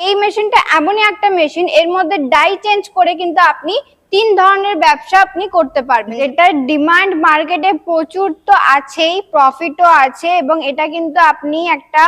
এই মেশিনটা এমনই একটা মেশিন এর মধ্যে ডাই চেঞ্জ করে কিন্তু আপনি তিন ধরনের ব্যবসা আপনি করতে পারবেন। এটার ডিমান্ড মার্কেটে প্রচুর তো আছেই প্রফিটও আছে এবং এটা কিন্তু আপনি একটা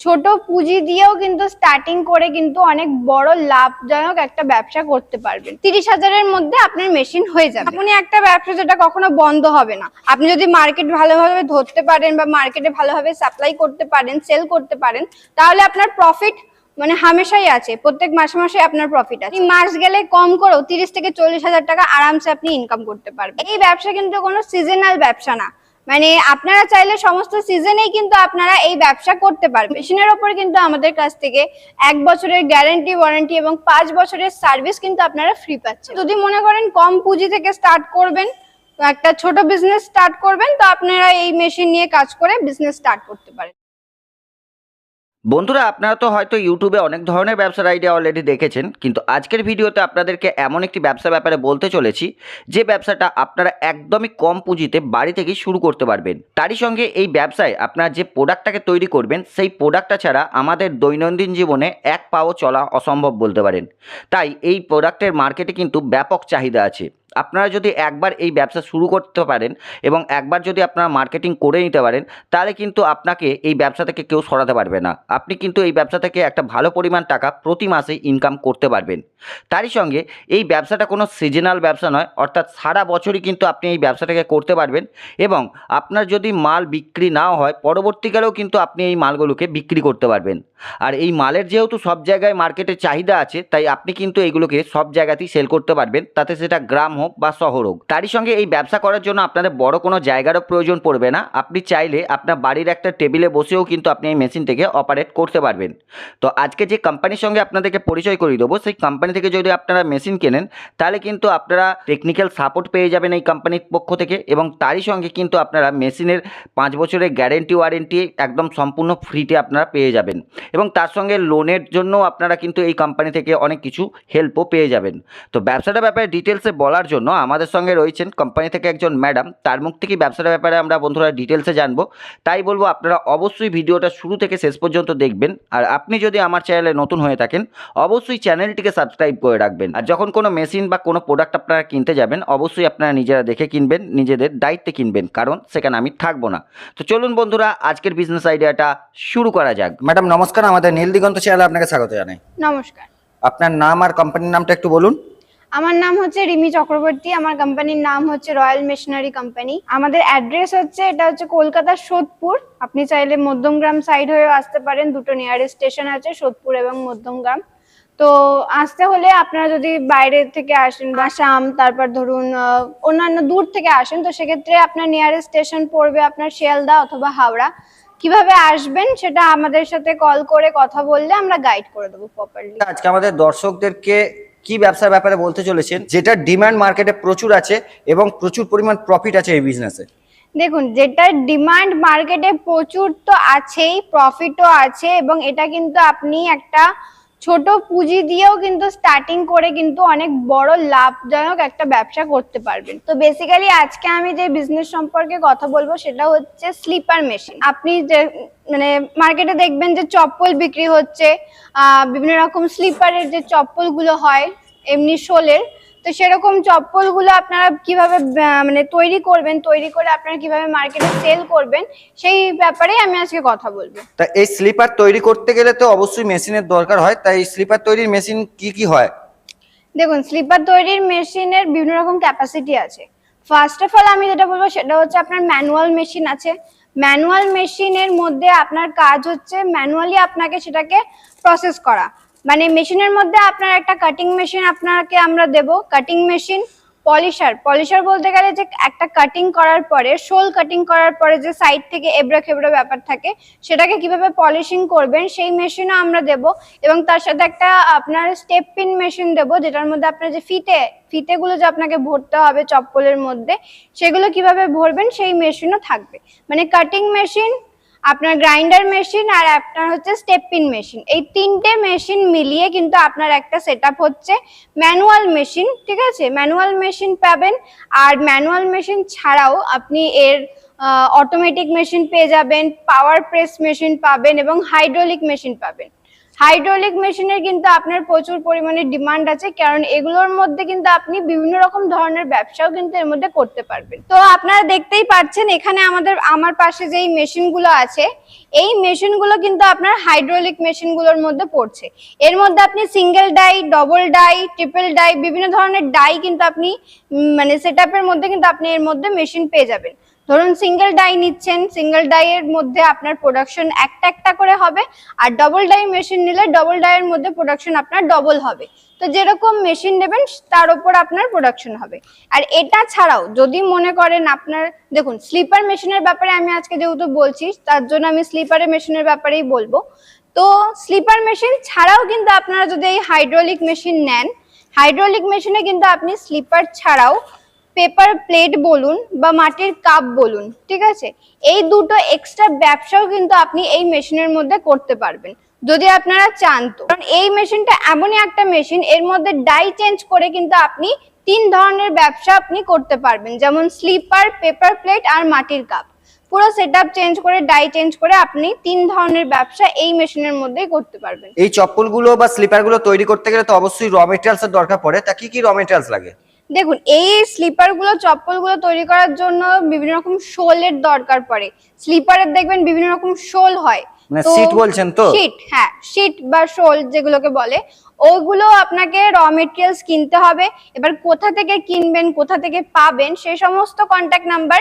ছোট পুঁজি দিয়েও কিন্তু স্টার্টিং করে কিন্তু অনেক বড় লাভজনক একটা ব্যবসা করতে পারবেন। তিরিশ হাজারের মধ্যে আপনার মেশিন হয়ে যাবে। আপনি একটা ব্যবসা যেটা কখনো বন্ধ হবে না। আপনি যদি মার্কেট ভালোভাবে ধরতে পারেন বা মার্কেটে ভালোভাবে সাপ্লাই করতে পারেন সেল করতে পারেন তাহলে আপনার প্রফিট মানে হামেশাই আছে, প্রত্যেক মাসে মাসে আপনার প্রফিট আছে। মাস গেলে কম করেও তিরিশ থেকে চল্লিশ হাজার টাকা আরামসে আপনি ইনকাম করতে পারবেন। এই ব্যবসা কিন্তু কোনো সিজনাল ব্যবসা না। মানে আপনারা চাইলে সমস্ত সিজনেই কিন্তু আপনারা এই ব্যবসা করতে পারবেন। মেশিনের ওপর কিন্তু আমাদের কাছ থেকে এক বছরের গ্যারান্টি ওয়ারেন্টি এবং পাঁচ বছরের সার্ভিস কিন্তু আপনারা ফ্রি পাচ্ছেন। যদি মনে করেন কম পুঁজি থেকে স্টার্ট করবেন, একটা ছোট বিজনেস স্টার্ট করবেন, তো আপনারা এই মেশিন নিয়ে কাজ করে বিজনেস স্টার্ট করতে পারেন। বন্ধুরা, আপনারা তো হয়তো ইউটিউবে অনেক ধরনের ব্যবসার আইডিয়া অলরেডি দেখেছেন, কিন্তু আজকের ভিডিওতে আপনাদেরকে এমন একটি ব্যবসা ব্যাপারে বলতে চলেছি, যে ব্যবসাটা আপনারা একদমই কম পুঁজিতে বাড়ি থেকেই শুরু করতে পারবেন। তারই সঙ্গে এই ব্যবসায় আপনারা যে প্রোডাক্টটাকে তৈরি করবেন, সেই প্রোডাক্টটা ছাড়া আমাদের দৈনন্দিন জীবনে এক পাও চলা অসম্ভব বলতে পারেন। তাই এই প্রোডাক্টের মার্কেটে কিন্তু ব্যাপক চাহিদা আছে। আপনারা যদি একবার এই ব্যবসা শুরু করতে পারেন এবং একবার যদি আপনারা মার্কেটিং করে নিতে পারেন, তাহলে কিন্তু আপনাকে এই ব্যবসা থেকে কেউ সরাতে পারবে না। আপনি কিন্তু এই ব্যবসা থেকে একটা ভালো পরিমাণ টাকা প্রতি মাসে ইনকাম করতে পারবেন। তারই সঙ্গে এই ব্যবসাটা কোনো সিজনাল ব্যবসা নয়, অর্থাৎ সারা বছরই কিন্তু আপনি এই ব্যবসাটাকে করতে পারবেন এবং আপনার যদি মাল বিক্রি নাও হয়, পরবর্তীকালেও কিন্তু আপনি এই মালগুলোকে বিক্রি করতে পারবেন। আর এই মালের যেহেতু সব জায়গায় মার্কেটে চাহিদা আছে, তাই আপনি কিন্তু এইগুলোকে সব জায়গাতেই সেল করতে পারবেন। তাতে সেটা গ্রাম হোক বা শহর হোক তারই সঙ্গে এই ব্যবসা করার জন্য আপনাদের বড় কোনো জায়গারও প্রয়োজন পড়বে না। আপনি চাইলে আপনার বাড়ির একটা টেবিলে বসেও কিন্তু আপনি এই মেশিন থেকে অপারেট করতে পারবেন। তো আজকে যে কোম্পানির সঙ্গে আপনাদেরকে পরিচয় করিয়ে দেবো, সেই কোম্পানি থেকে যদি আপনারা মেশিন কেনেন, তাহলে কিন্তু আপনারা টেকনিক্যাল সাপোর্ট পেয়ে যাবেন এই কোম্পানির পক্ষ থেকে এবং তারই সঙ্গে কিন্তু আপনারা মেশিনের পাঁচ বছরের গ্যারেন্টি ওয়ারেন্টি একদম সম্পূর্ণ ফ্রিতে আপনারা পেয়ে যাবেন। এবং তার সঙ্গে লোনের জন্য আপনারা কিন্তু এই কোম্পানি থেকে অনেক কিছু হেল্পও পেয়ে যাবেন। তো ব্যবসাটার ব্যাপারে ডিটেলসে বলার জন্য আমাদের সঙ্গে রয়েছেন কোম্পানি থেকে একজন ম্যাডাম তার মুখ থেকে ব্যবসার ব্যাপারে আমরা বন্ধুরা ডিটেলসে জানব। তাই বলব আপনারা অবশ্যই ভিডিওটা শুরু থেকে শেষ পর্যন্ত দেখবেন। আর আপনি যদি আমার চ্যানেলে নতুন হয়ে থাকেন অবশ্যই চ্যানেলটিকে সাবস্ক্রাইব করে রাখবেন। আর যখন কোনো মেশিন বা কোনো প্রোডাক্ট আপনারা কিনতে যাবেন অবশ্যই আপনারা নিজেরা দেখে কিনবেন নিজেদের দায়িত্বে কিনবেন। কারণ সেখানে আমি থাকব না। তো চলুন বন্ধুরা আজকের বিজনেস আইডিয়াটা শুরু করা যাক। ম্যাডাম নমস্কার। আমাদের নীল দিগন্ত চ্যানেলে আপনাকে স্বাগত জানাই। নমস্কার। আপনার নাম আর কোম্পানির নামটা একটু বলুন। আমার নাম হচ্ছে রিমি চক্রবর্তী, আমার কোম্পানির নাম হচ্ছে রয়্যাল মেশিনারি কোম্পানি আমাদের অ্যাড্রেস হচ্ছে, এটা হচ্ছে কলকাতার সোদপুর। আপনি চাইলে মধ্যমগ্রাম সাইড হয়েও আসতে পারেন, দুটো নিয়ারেস্ট স্টেশন আছে, সোদপুর এবং মধ্যমগ্রাম। তো আসতে হলে আপনারা যদি বাইরে থেকে আসেন আসাম, তারপর ধরুন অন্যান্য দূর থেকে আসেন, তো সেক্ষেত্রে আপনার নিয়ারেস্ট স্টেশন পড়বে আপনার শিয়ালদা অথবা হাওড়া। কীভাবে আসবেন সেটা আমাদের সাথে কল করে কথা বললে আমরা গাইড করে দেবো প্রপারলি আজকে আমাদের দর্শকদেরকে কি ব্যবসার ব্যাপারে বলতে চলেছেন যেটা ডিমান্ড মার্কেটে প্রচুর আছে এবং প্রচুর পরিমাণ প্রফিট আছে এই বিজনেসে দেখুন যেটা ডিমান্ড মার্কেটে প্রচুর তো আছেই প্রফিটও আছে এবং এটা কিন্তু আপনি একটা ছোট পুঁজি দিয়েও কিন্তু স্টার্টিং করে কিন্তু অনেক বড় লাভজনক একটা ব্যবসা করতে পারবেন। তো বেসিক্যালি আজকে আমি যে বিজনেস সম্পর্কে কথা বলব সেটা হচ্ছে স্লিপার মেশিন আপনি যে মানে মার্কেটে দেখবেন যে চপ্পল বিক্রি হচ্ছে বিভিন্ন রকম স্লিপারের যে চপ্পলগুলো হয়, এমনি শোলের তো সেরকম চপ্পলগুলো আপনারা কীভাবে মানে তৈরি করবেন তৈরি করে আপনারা কীভাবে মার্কেটে সেল করবেন সেই ব্যাপারেই আমি আজকে কথা বলব। তা এই স্লিপার তৈরি করতে গেলে তো অবশ্যই মেশিনের দরকার হয় তাই স্লিপার তৈরির মেশিন কি কি হয়? দেখুন স্লিপার তৈরির মেশিনের বিভিন্ন রকম ক্যাপাসিটি আছে। ফার্স্ট অফ অল আমি যেটা বলব সেটা হচ্ছে আপনার ম্যানুয়াল মেশিন আছে। ম্যানুয়াল মেশিনের মধ্যে আপনার কাজ হচ্ছে ম্যানুয়ালি আপনাকে সেটাকে প্রসেস করা। মানে মেশিনের মধ্যে আপনার একটা কাটিং মেশিন আপনাকে আমরা দেব। কাটিং মেশিন পলিশার পলিশার বলতে গেলে যে একটা কাটিং করার পরে শোল কাটিং করার পরে যে সাইড থেকে এবড়া খেবড়া ব্যাপার থাকে, সেটাকে কীভাবে পলিশিং করবেন, সেই মেশিনও আমরা দেব। এবং তার সাথে একটা আপনার স্টেপ পিন মেশিন দেব, যেটার মধ্যে আপনার যে ফিতে, ফিতেগুলো যে আপনাকে ভরতে হবে চপ্পলের মধ্যে, সেগুলো কীভাবে ভরবেন, সেই মেশিনও থাকবে। মানে কাটিং মেশিন আপনার গ্রাইন্ডার মেশিন আর আপনার হচ্ছে স্টেপিন মেশিন এই তিনটে মেশিন মিলিয়ে কিন্তু আপনার একটা সেট হচ্ছে ম্যানুয়াল মেশিন ঠিক আছে? ম্যানুয়াল মেশিন পাবেন আর ম্যানুয়াল মেশিন ছাড়াও আপনি এর অটোমেটিক মেশিন পেয়ে যাবেন পাওয়ার প্রেস মেশিন পাবেন এবং হাইড্রোলিক মেশিন পাবেন। হাইড্রোলিক মেশিনের কিন্তু আপনার প্রচুর পরিমাণে ডিমান্ড আছে, কারণ এগুলোর মধ্যে কিন্তু আপনি বিভিন্ন রকম ধরনের ব্যবসাও কিন্তু এর মধ্যে করতে পারবেন। তো আপনারা দেখতেই পাচ্ছেন, এখানে আমাদের, আমার পাশে যেই মেশিনগুলো আছে, এই মেশিনগুলো কিন্তু আপনার হাইড্রোলিক মেশিনগুলোর মধ্যে পড়ছে। এর মধ্যে আপনি single die double die triple die বিভিন্ন ধরনের ডাই কিন্তু আপনি মানে সেটআপের মধ্যে কিন্তু আপনি এর মধ্যে মেশিন পেয়ে যাবেন। ধরুন সিঙ্গেল ডাই নিচ্ছেন সিঙ্গেল ডাই এর মধ্যে আপনার প্রোডাকশন একটা একটা করে হবে আর ডবল ডাই মেশিন নিলে ডবল ডাই এর মধ্যে প্রোডাকশন আপনার ডবল হবে। তো যেরকম মেশিন নেবেন, তার উপর আপনার প্রোডাকশন হবে। আর এটা ছাড়াও যদি মনে করেন আপনার, দেখুন স্লিপার মেশিনের ব্যাপারে আমি আজকে যেহেতু বলছি, তার জন্য আমি স্লিপারের মেশিনের ব্যাপারেই বলব। তো স্লিপার মেশিন ছাড়াও কিন্তু আপনারা যদি এই হাইড্রোলিক মেশিন নেন হাইড্রোলিক মেশিনে কিন্তু আপনি স্লিপার ছাড়াও পেপার প্লেট বলুন বা মাটির কাপ বলুন, ঠিক আছে? এই দুটো এক্সট্রা ব্যবসাও কিন্তু আপনি এই মেশিনের মধ্যে করতে পারবেন, যদি আপনারা চান তো। কারণ এই মেশিনটা এমনই একটা মেশিন এর মধ্যে ডাই চেঞ্জ করে কিন্তু আপনি তিন ধরনের ব্যবসা আপনি করতে পারবেন, যেমন স্লিপার পেপার প্লেট আর মাটির কাপ পুরো সেটআপ চেঞ্জ করে ডাই চেঞ্জ করে আপনি তিন ধরনের ব্যবসা এই মেশিনের মধ্যেই করতে পারবেন। এই চপ্পলগুলো বা স্লিপারগুলো তৈরি করতে গেলে তো অবশ্যই র মেটেরিয়ালস এর দরকার পড়ে। তা কি কি র মেটেরিয়ালস লাগে? দেখুন এই স্লিপারগুলো চপ্পলগুলো তৈরি করার জন্য বিভিন্ন রকম শোলের দরকার পড়ে। স্লিপারের দেখবেন বিভিন্ন রকম শোল হয়। মানে সিট বলছেন তো? সিট হ্যাঁ সিট বা শোল যেগুলোকে বলে ওগুলো আপনাকে র মেটেরিয়ালস কিনতে হবে। এবার কোথা থেকে কিনবেন, কোথা থেকে পাবেন সেই সমস্ত কন্ট্যাক্ট নাম্বার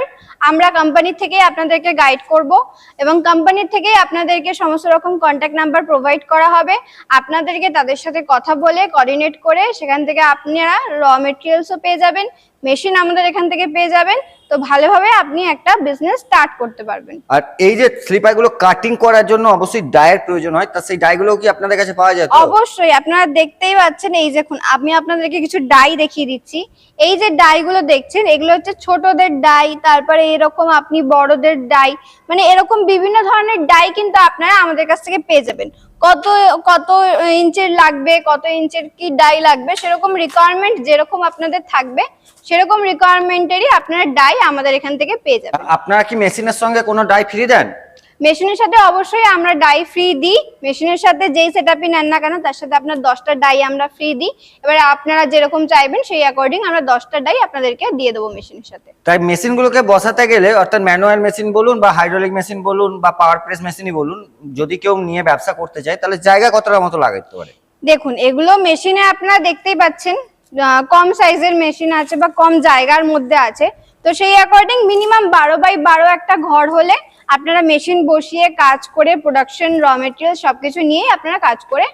আমরা কোম্পানি থেকে আপনাদেরকে গাইড করব এবং কোম্পানি থেকে আপনাদেরকে সমস্ত রকম কন্ট্যাক্ট নাম্বার প্রোভাইড করা হবে। আপনাদেরকে তাদের সাথে কথা বলে কোঅর্ডিনেট করে সেখান থেকে আপনারা র মেটেরিয়ালসও পেয়ে যাবেন। মেশিন আমাদের এখান থেকে পেয়ে যাবেন। তো ভালোভাবে আপনি একটা বিজনেস স্টার্ট করতে পারবেন। আর এই যে স্লিপারগুলো কাটিং করার জন্য অবশ্যই ডায়ের প্রয়োজন হয় তা সেই ডাইগুলো কি আপনাদের কাছে পাওয়া যায় অবশ্যই আপনারা দেখতেই পাচ্ছেন এই দেখুন আমি আপনাদেরকে কিছু ডাই দেখিয়ে দিচ্ছি। এই যে ডাইগুলো দেখছেন এগুলো হচ্ছে ছোটদের ডাই তারপরে এরকম আপনি বড়দের ডাই মানে এরকম বিভিন্ন ধরনের ডাই কিন্তু আপনারা আমাদের কাছ থেকে পেয়ে যাবেন। কত কত ইঞ্চের লাগবে, কত ইঞ্চের কি ডাই লাগবে, সেরকম রিকোয়ারমেন্ট যেরকম আপনাদের থাকবে, সেরকম রিকোয়ারমেন্টেরই আপনারা ডাই আমাদের এখান থেকে পেয়ে যাবেন। আপনারা কি মেশিনের সঙ্গে কোনো ডাই ফ্রি দেন? মেশিনের সাথে অবশ্যই আমরা ডাই ফ্রি দিই। মেশিনের সাথে যেই সেটআপই নেন না কেন তার সাথে আপনার দশটা ডাই আমরা ফ্রি দিই। এবারে আপনারা যেরকম চাইবেন সেই অ্যাকর্ডিং আমরা দশটা ডাই আপনাদেরকে দিয়ে দেবো মেশিনের সাথে। তাই মেশিনগুলোকে বসাতে গেলে অর্থাৎ ম্যানুয়াল মেশিন বলুন বা হাইড্রোলিক মেশিন বলুন বা পাওয়ার প্রেস মেশিনই বলুন যদি কেউ নিয়ে ব্যবসা করতে চায় তাহলে জায়গা কতটা মতো লাগাতে পারে? দেখুন এগুলো মেশিনে আপনারা দেখতেই পাচ্ছেন কম সাইজের মেশিন আছে বা কম জায়গার মধ্যে আছে। তো সেই অ্যাকর্ডিং মিনিমাম বারো বাই বারো একটা ঘর হলে আপনারা মেশিন বসিয়ে কাজ করে প্রোডাকশন র মেটেরিয়াল সবকিছু নিয়ে আপনারা কাজ করে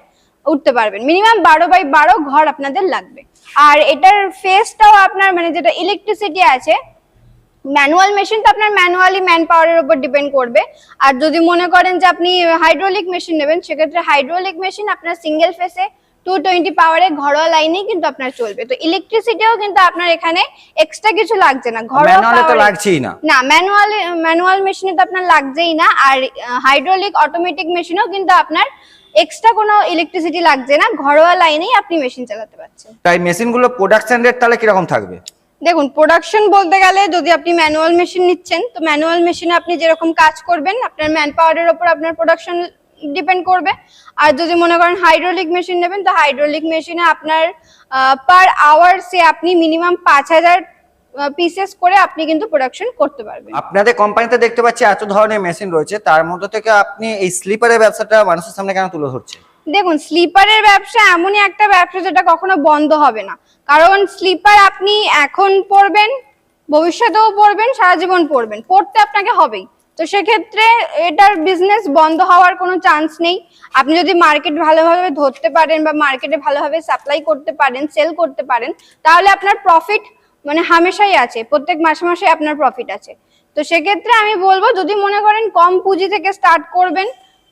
উঠতে পারবেন। মিনিমাম বারো বাই বারো ঘর আপনাদের লাগবে। আর এটার ফেসটাও আপনার মানে যেটা ইলেকট্রিসিটি আছে ম্যানুয়াল মেশিন তো আপনার ম্যানুয়ালি ম্যান পাওয়ারের উপর ডিপেন্ড করবে। আর যদি মনে করেন যে আপনি হাইড্রোলিক মেশিন নেবেন, সেক্ষেত্রে হাইড্রোলিক মেশিন আপনার সিঙ্গেল ফেসে টু টোয়েন্টি পাওয়ারে ঘরোয়া লাইনেই কিন্তু আপনার চলবে। তো ইলেকট্রিসিটিও কিন্তু আপনার এখানে এক্সট্রা কিছু লাগছে না। ঘরোয়া তো লাগছেই না। না ম্যানুয়াল ম্যানুয়াল মেশিনে তো আপনার লাগছেই না। আর হাইড্রোলিক অটোমেটিক মেশিনেও কিন্তু আপনার এক্সট্রা কোনো ইলেকট্রিসিটি লাগছে না। ঘরোয়া লাইনেই আপনি মেশিন চালাতে পারছেন। তাই মেশিনগুলো প্রোডাকশন রেট তাহলে কীরকম থাকবে? দেখুন প্রোডাকশন বলতে গেলে যদি আপনি ম্যানুয়াল মেশিন নিচ্ছেন তো ম্যানুয়াল মেশিনে আপনি যেরকম কাজ করবেন আপনার ম্যান পাওয়ারের উপর আপনার প্রোডাকশন ডিপেন্ড করবে। আর যদি মনে করেন হাইড্রোলিক মেশিন নেবেন তো হাইড্রোলিক মেশিনে আপনার পার আওয়ার্সে আপনি মিনিমাম পাঁচ হাজার পিসেস করে আপনি কিন্তু প্রোডাকশন করতে পারবেন। আপনাদের কোম্পানিতে দেখতে পাচ্ছি এত ধরনের মেশিন রয়েছে তার মধ্যে থেকে আপনি এই স্লিপারের ব্যবসাটা মানুষের সামনে কেন তুলে ধরছে দেখুন স্লিপারের ব্যবসা এমনই একটা ব্যবসা যেটা কখনো বন্ধ হবে না। কারণ স্লিপার আপনি এখন পরবেন ভবিষ্যতেও পরবেন সারা জীবন পরবেন পড়তে আপনাকে হবেই। তো সেক্ষেত্রে এটার বিজনেস বন্ধ হওয়ার কোনো চান্স নেই। আপনি যদি মার্কেট ভালোভাবে ধরতে পারেন বা মার্কেটে ভালোভাবে সাপ্লাই করতে পারেন সেল করতে পারেন, তাহলে আপনার প্রফিট মানে হামেশাই আছে। প্রত্যেক মাসে মাসে আপনার প্রফিট আছে। তো সেক্ষেত্রে আমি বলব, যদি মনে করেন কম পুঁজি থেকে স্টার্ট করবেন,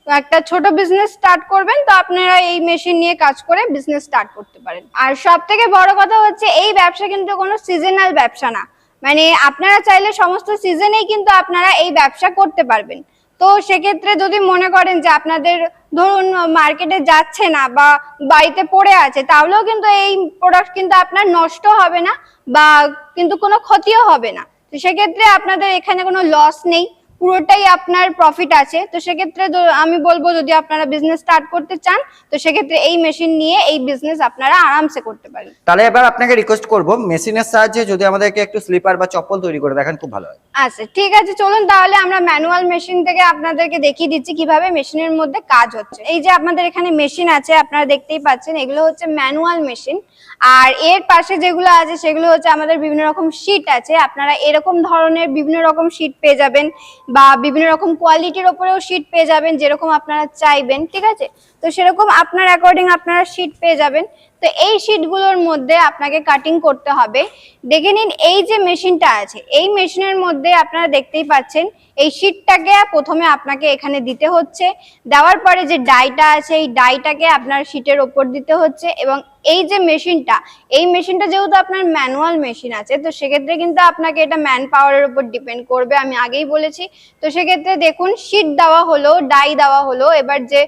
একটা ছোট বিজনেস স্টার্ট করবেন, তো আপনারা এই মেশিন নিয়ে কাজ করে বিজনেস স্টার্ট করতে পারেন। আর সব থেকে বড় কথা হচ্ছে, এই ব্যবসা কিন্তু কোনো সিজনাল ব্যবসা না। মানে আপনারা চাইলে সমস্ত সিজনেই কিন্তু আপনারা এই ব্যবসা করতে পারবেন। তো সেক্ষেত্রে যদি মনে করেন যে আপনাদের ধরুন মার্কেটে যাচ্ছে না বা বাড়িতে পড়ে আছে, তাহলেও কিন্তু এই প্রোডাক্ট কিন্তু আপনার নষ্ট হবে না বা কিন্তু কোনো ক্ষতিও হবে না। তো সেক্ষেত্রে আপনাদের এখানে কোনো লস নেই। পুরোটাই আপনার প্রফিট আছে। তো সেক্ষেত্রে আমি বলব যদি আপনারা বিজনেস স্টার্ট করতে চান তো সেক্ষেত্রে এই মেশিন নিয়ে এই বিজনেস আপনারা আরামসে করতে পারেন। তাহলে এবার আপনাকে রিকোয়েস্ট করব মেশিনের সাহায্যে যদি আমাদেরকে একটু স্লিপার বা চপ্পল তৈরি করে দেখেন খুব ভালো হয়। আচ্ছা ঠিক আছে চলুন তাহলে আমরা ম্যানুয়াল মেশিন থেকে আপনাদেরকে দেখিয়ে দিচ্ছি কীভাবে মেশিনের মধ্যে কাজ হচ্ছে। এই যে আপনাদের এখানে মেশিন আছে আপনারা দেখতেই পাচ্ছেন এগুলো হচ্ছে ম্যানুয়াল মেশিন আর এর পাশে যেগুলো আছে সেগুলো হচ্ছে আমাদের বিভিন্ন রকম শীট আছে। আপনারা এরকম ধরনের বিভিন্ন রকম শীট পেয়ে যাবেন। বা বিভিন্ন রকম কোয়ালিটির ওপরেও শীট পেয়ে যাবেন যেরকম আপনারা চাইবেন ঠিক আছে? তো সেরকম আপনার অ্যাকর্ডিং আপনারা শীট পেয়ে যাবেন। তো এই শীটগুলোর মধ্যে আপনাকে কাটিং করতে হবে। দেখে নিন, এই যে মেশিনটা আছে, এই মেশিনের মধ্যে আপনারা দেখতেই পাচ্ছেন, এই শীটটাকে প্রথমে আপনাকে এখানে দিতে হচ্ছে। দেওয়ার পরে যে ডাইটা আছে, এই ডাইটাকে আপনার শীটের ওপর দিতে হচ্ছে এবং এই যে মেশিনটা এই মেশিনটা যেহেতু আপনার ম্যানুয়াল মেশিন আছে, তো সেক্ষেত্রে কিন্তু আপনাকে এটা ম্যান পাওয়ারের উপর ডিপেন্ড করবে, আমি আগেই বলেছি। তো সেক্ষেত্রে দেখুন শীট দেওয়া হলো ডাই দেওয়া হলো, এবার যে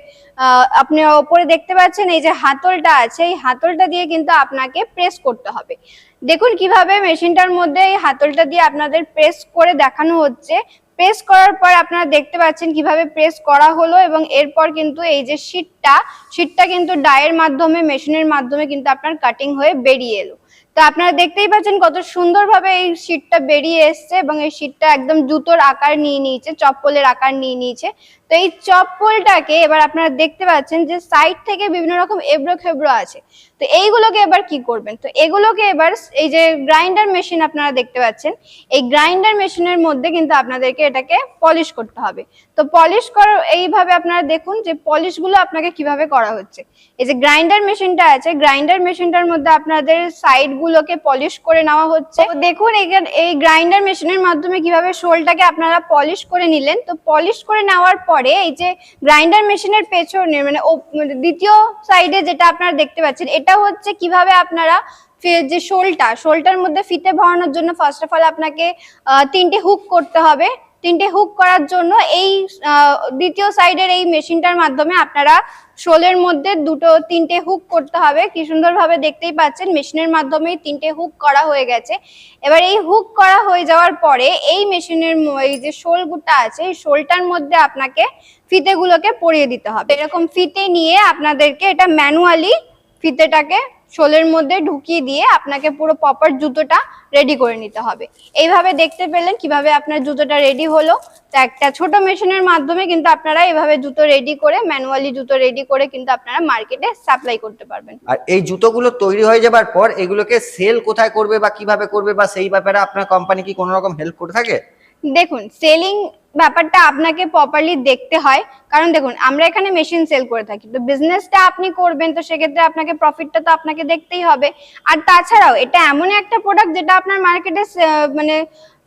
আপনি ওপরে দেখতে পাচ্ছেন এই যে হাতলটা আছে, এই হাতলটা দিয়ে কিন্তু আপনাকে প্রেস করতে হবে। দেখুন কীভাবে মেশিনটার মধ্যে এই হাতলটা দিয়ে আপনাদের প্রেস করে দেখানো হচ্ছে। প্রেস করার পর আপনারা দেখতে পাচ্ছেন কীভাবে প্রেস করা হলো এবং এরপর কিন্তু এই যে শীটটা শীটটা কিন্তু ডায়ের মাধ্যমে মেশিনের মাধ্যমে কিন্তু আপনার কাটিং হয়ে বেরিয়ে এলো। তো আপনারা দেখতেই পাচ্ছেন কত সুন্দরভাবে এই শীটটা বেরিয়ে এসছে এবং এই শীটটা একদম জুতোর আকার নিয়ে নিয়েছে, চপ্পলের আকার নিয়ে নিয়েছে। তো এই চপ্পলটাকে এবার আপনারা দেখতে পাচ্ছেন যে সাইড থেকে বিভিন্ন রকম এবড়ো খেবড়ো আছে। তো এইগুলোকে এবার কি করবেন? তো এগুলোকে এবার এই যে গ্রাইন্ডার মেশিন আপনারা দেখতে পাচ্ছেন, এই গ্রাইন্ডার মেশিনের মধ্যে কিন্তু আপনাদেরকে এটাকে পলিশ করতে হবে। তো পলিশ করার, এইভাবে আপনারা দেখুন যে পলিশগুলো আপনাকে কীভাবে করা হচ্ছে। এই যে গ্রাইন্ডার মেশিনটা আছে গ্রাইন্ডার মেশিনটার মধ্যে আপনাদের সাইড গুলোকে পলিশ করে নেওয়া হচ্ছে। দেখুন এই গ্রাইন্ডার মেশিনের মাধ্যমে কীভাবে শোলটাকে আপনারা পলিশ করে নিলেন। তো পলিশ করে নেওয়ার পরে এই যে গ্রাইন্ডার মেশিনের পেছনে মানে মানে দ্বিতীয় সাইডে যেটা আপনারা দেখতে পাচ্ছেন, এটা হচ্ছে কীভাবে আপনারা যে শোলটা, শোলটার মধ্যে ফিতে ভরানোর জন্য ফার্স্ট অফ অল আপনাকে তিনটে হুক করতে হবে। তিনটে হুক করার জন্য এই দ্বিতীয় সাইডের এই মেশিনটার মাধ্যমে আপনারা শোলের মধ্যে দুটো, তিনটে হুক করতে হবে। কি সুন্দরভাবে দেখতেই পাচ্ছেন মেশিনের মাধ্যমেই তিনটে হুক করা হয়ে গেছে। এবার এই হুক করা হয়ে যাওয়ার পরে এই মেশিনের এই যে শোল শোলগুটা আছে, এই শোলটার মধ্যে আপনাকে ফিতেগুলোকে পরিয়ে দিতে হবে। এরকম ফিতে নিয়ে আপনাদেরকে এটা ম্যানুয়ালি ফিতেটাকে শোলের মধ্যে ঢুকিয়ে দিয়ে আপনাকে পুরো প্রপার জুতোটা রেডি করে নিতে হবে। এইভাবে দেখতে পেলেন কীভাবে আপনার জুতোটা রেডি হলো। তো একটা ছোট মেশিনের মাধ্যমে কিন্তু আপনারা এভাবে জুতো রেডি করে ম্যানুয়ালি জুতো রেডি করে কিন্তু আপনারা মার্কেটে সাপ্লাই করতে পারবেন। আর এই জুতোগুলো তৈরি হয়ে যাবার পর এগুলোকে সেল কোথায় করবে বা কীভাবে করবে বা সেই ব্যাপারে আপনার কোম্পানি কি কোনো রকম হেল্প করে থাকে? দেখুন সেলিং ব্যাপারটা আপনাকে প্রপারলি দেখতে হয়। কারণ দেখুন, আমরা এখানে মেশিন সেল করে থাকি। তো বিজনেসটা আপনি করবেন, তো সেক্ষেত্রে আপনাকে প্রফিটটা তো আপনাকে দেখতেই হবে। আর তাছাড়াও, এটা এমন একটা প্রোডাক্ট যেটা আপনার মার্কেটে মানে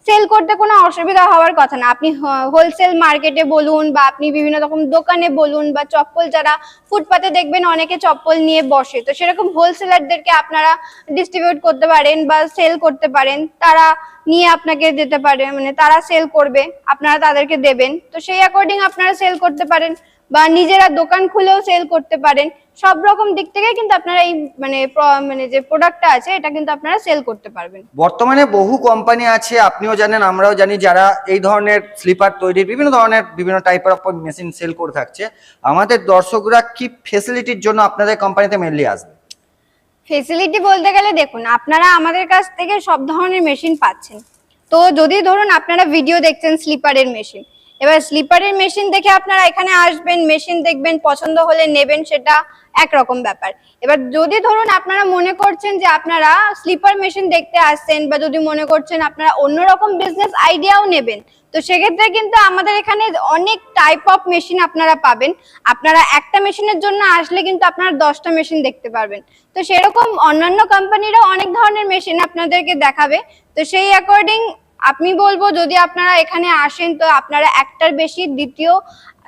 সেল করতে কোনো অসুবিধা হওয়ার কথা না। আপনি হোলসেল মার্কেটে বলুন বা আপনি বিভিন্ন রকম দোকানে বলুন বা চপ্পল যারা ফুটপাতে দেখবেন অনেকে চপ্পল নিয়ে বসে। তো সেরকম হোলসেলারদেরকে আপনারা ডিস্ট্রিবিউট করতে পারেন বা সেল করতে পারেন, তারা নিয়ে আপনাকে দিতে পারে মানে তারা সেল করবে, আপনারা তাদেরকে দেবেন। তো সেই অ্যাকর্ডিং আপনারা সেল করতে পারেন। বা নিজেরা দোকান খুলেও সেল করতে পারেন। সব রকম দিক থেকে কিন্তু আপনারা এই মানে মানে যে প্রোডাক্টটা আছে এটা কিন্তু আপনারা সেল করতে পারবেন। বর্তমানে বহু কোম্পানি আছে আপনিও জানেন আমরাও জানি যারা এই ধরনের স্লিপার তৈরির বিভিন্ন ধরনের বিভিন্ন টাইপের অফ মেশিন সেল করে থাকছে। আমাদের দর্শকরা কি ফেসিলিটির জন্য আপনাদের কোম্পানিতে মেনলি আসবে? ফেসিলিটি বলতে গেলে দেখুন আপনারা আমাদের কাছ থেকে সব ধরনের মেশিন পাচ্ছেন। তো যদি ধরুন আপনারা ভিডিও দেখছেন স্লিপারের মেশিন এবার স্লিপারের মেশিন দেখে আপনারা এখানে আসবেন মেশিন দেখবেন, পছন্দ হলে নেবেন, সেটা একরকম ব্যাপার। এবার যদি ধরুন আপনারা মনে করছেন যে আপনারা স্লিপার মেশিন দেখতে আসছেন বা যদি মনে করছেন আপনারা অন্যরকম বিজনেস আইডিয়াও নেবেন, তো সেক্ষেত্রে কিন্তু আমাদের এখানে অনেক টাইপ অফ মেশিন আপনারা পাবেন। আপনারা একটা মেশিনের জন্য আসলে কিন্তু আপনারা দশটা মেশিন দেখতে পারবেন। তো সেরকম অন্যান্য কোম্পানিরও অনেক ধরনের মেশিন আপনাদেরকে দেখাবে। তো সেই অ্যাকর্ডিং আমি বলব যদি আপনারা এখানে আসেন, তো আপনারা একটার বেশি দ্বিতীয়,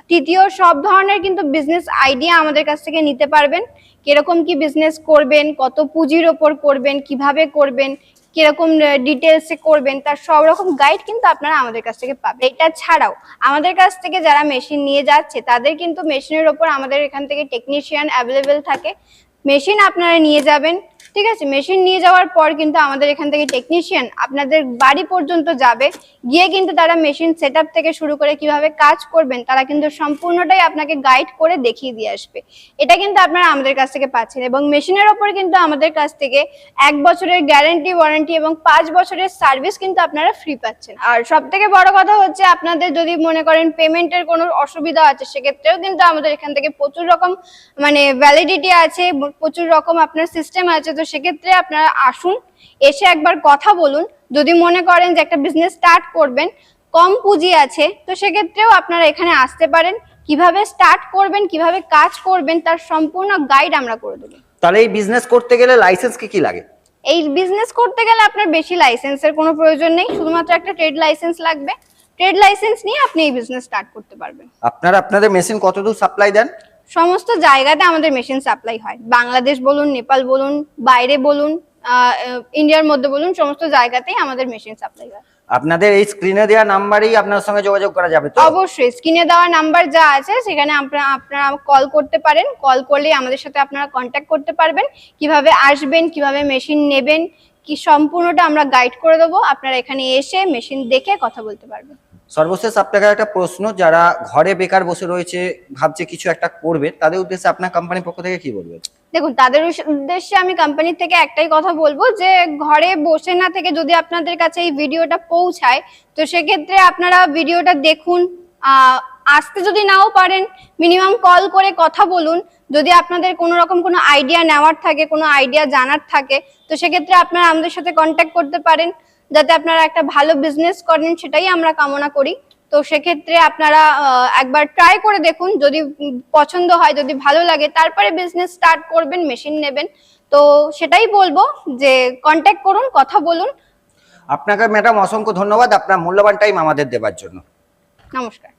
তৃতীয় সব ধরনের কিন্তু বিজনেস আইডিয়া আমাদের কাছ থেকে নিতে পারবেন। কীরকম কি বিজনেস করবেন, কত পুঁজির ওপর করবেন, কীভাবে করবেন, কীরকম ডিটেলসে করবেন, তার সব রকম গাইড কিন্তু আপনারা আমাদের কাছ থেকে পাবেন। এটা ছাড়াও আমাদের কাছ থেকে যারা মেশিন নিয়ে যাচ্ছে, তাদের কিন্তু মেশিনের ওপর আমাদের এখান থেকে টেকনিশিয়ান অ্যাভেলেবেল থাকে। মেশিন আপনারা নিয়ে যাবেন ঠিক আছে? মেশিন নিয়ে যাওয়ার পর কিন্তু আমাদের এখান থেকে টেকনিশিয়ান আপনাদের বাড়ি পর্যন্ত যাবে। গিয়ে কিন্তু তারা মেশিন সেট থেকে শুরু করে কীভাবে কাজ করবেন, তারা কিন্তু সম্পূর্ণটাই আপনাকে গাইড করে দেখিয়ে দিয়ে আসবে। এটা কিন্তু আপনারা আমাদের কাছ থেকে পাচ্ছেন এবং মেশিনের ওপর কিন্তু আমাদের কাছ থেকে এক বছরের গ্যারান্টি ওয়ারেন্টি এবং পাঁচ বছরের সার্ভিস কিন্তু আপনারা ফ্রি পাচ্ছেন। আর সব থেকে বড় কথা হচ্ছে আপনাদের যদি মনে করেন পেমেন্টের কোনো অসুবিধা আছে, সেক্ষেত্রেও কিন্তু আমাদের এখান থেকে প্রচুর রকম মানে ভ্যালিডিটি আছে, প্রচুর রকম আপনার সিস্টেম আছে, তো সেক্ষেত্রে আপনারা আসুন এসে একবার কথা বলুন। যদি মনে করেন যে একটা বিজনেস স্টার্ট করবেন কম পুঁজি আছে তো সেক্ষেত্রেও আপনারা এখানে আসতে পারেন। কীভাবে স্টার্ট করবেন কীভাবে কাজ করবেন তার সম্পূর্ণ গাইড আমরা করে দেবো। তাহলে এই বিজনেস করতে গেলে লাইসেন্স কি কি লাগে? এই বিজনেস করতে গেলে আপনার বেশি লাইসেন্সের কোনো প্রয়োজন নেই শুধুমাত্র একটা ট্রেড লাইসেন্স লাগবে। ট্রেড লাইসেন্স নিয়ে আপনি এই বিজনেস স্টার্ট করতে পারবেন। আপনারা আপনাদের মেশিন কতদূর সাপ্লাই দেন? সমস্ত জায়গাতে আমাদের মেশিন সাপ্লাই হয়। বাংলাদেশ বলুন নেপাল বলুন বাইরে বলুন ইন্ডিয়ার মধ্যে বলুন সমস্ত জায়গাতেই আমাদের মেশিন সাপ্লাই হয়। আপনাদের এই স্ক্রিনে দেওয়া নাম্বারেই আপনার সঙ্গে যোগাযোগ করা যাবে তো? অবশ্যই স্ক্রিনে দেওয়া নাম্বার যা আছে সেখানে আপনারা আপনারা কল করতে পারেন। কল করলে আমাদের সাথে আপনারা কন্ট্যাক্ট করতে পারবেন। কীভাবে আসবেন কীভাবে মেশিন নেবেন কি সম্পূর্ণটা আমরা গাইড করে দেবো। আপনারা এখানে এসে মেশিন দেখে কথা বলতে পারবেন। সর্বশেষ আপনাকে একটা প্রশ্ন, যারা ঘরে বেকার বসে রয়েছে, ভাবছে কিছু একটা করবে, তাদের উদ্দেশ্যে আপনার কোম্পানির পক্ষ থেকে কি বলবেন? দেখুন, তাদের উদ্দেশ্যে আমি কোম্পানি থেকে একটাই কথা বলব যে, ঘরে বসে না থেকে যদি আপনাদের কাছে এই ভিডিওটা পৌঁছায়, তো সেক্ষেত্রে আপনারা ভিডিওটা দেখুন আসতে যদি নাও পারেন মিনিমাম কল করে কথা বলুন। যদি আপনাদের কোনো রকম কোনো আইডিয়া নেওয়ার থাকে, কোনো আইডিয়া জানার থাকে, তো সেক্ষেত্রে আপনারা আমাদের সাথে কন্ট্যাক্ট করতে পারেন। যাতে আপনারা একটা ভালো বিজনেস করেন সেটাই আমরা কামনা করি। তো সেক্ষেত্রে আপনারা একবার ট্রাই করে দেখুন যদি পছন্দ হয় যদি ভালো লাগে তারপরে বিজনেস স্টার্ট করবেন মেশিন নেবেন। তো সেটাই বলব যে কন্ট্যাক্ট করুন কথা বলুন। আপনাকে ম্যাডাম অসংখ্য ধন্যবাদ আপনার মূল্যবান টাইম আমাদের দেওয়ার জন্য। নমস্কার।